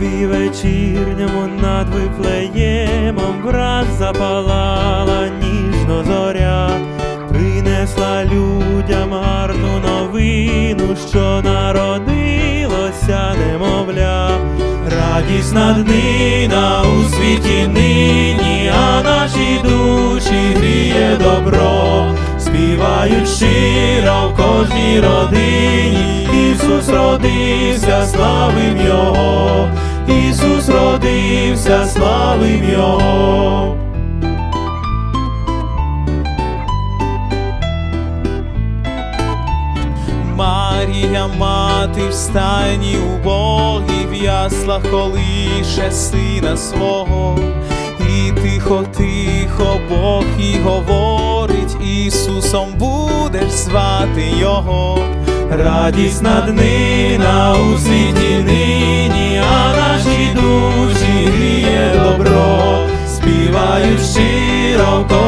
небі вечірньому над вифлеємом враз запалала ніжно зоря, принесла людям гарну новину, що народилося немовля. Радісна днина у світі нині, а наші душі гріє добро, співають щиро в кожній родині. Ісус родився, славим Його, Ісус родився, славим Його. Марія, мати в стані убогій, в яслах колише сина свого, і тихо, тихо, Бог і говорить, Ісусом будеш звати Його. Радісна днина у світі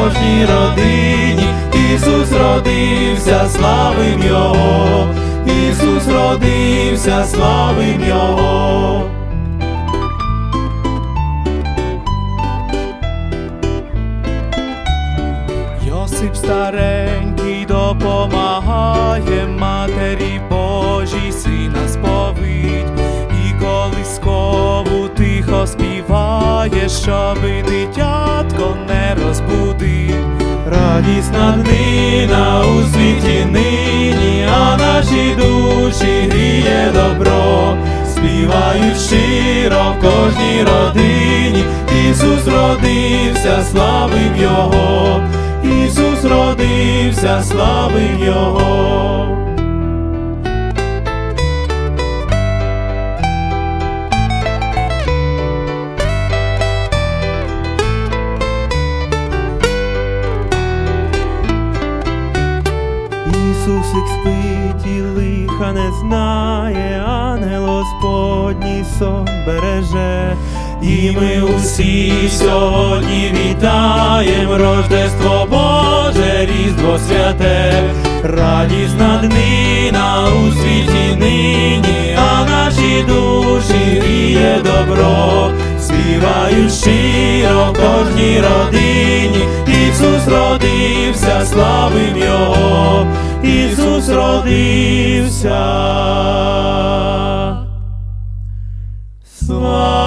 кожній родині. Ісус родився, славим Його, Ісус родився, славим Його. Йосип старенький допомагає матері Божій сина сповить, і колискову тихо співає, щоби дитятко не розбудить. Радісна днина у світі нині, а наші душі гріє добро, співають щиро в кожній родині. Ісус родився, славим Його, Ісус родився, славим Його. Ісусик спить і лиха не знає, ангел Господній сон береже. І ми усі сьогодні вітаєм Рождество Боже, Різдво святе, радісна днина у світі нині, а наші душі гріє добро, співають щиро в кожній родині. Ісус родився, славим Його, Ісус. Слава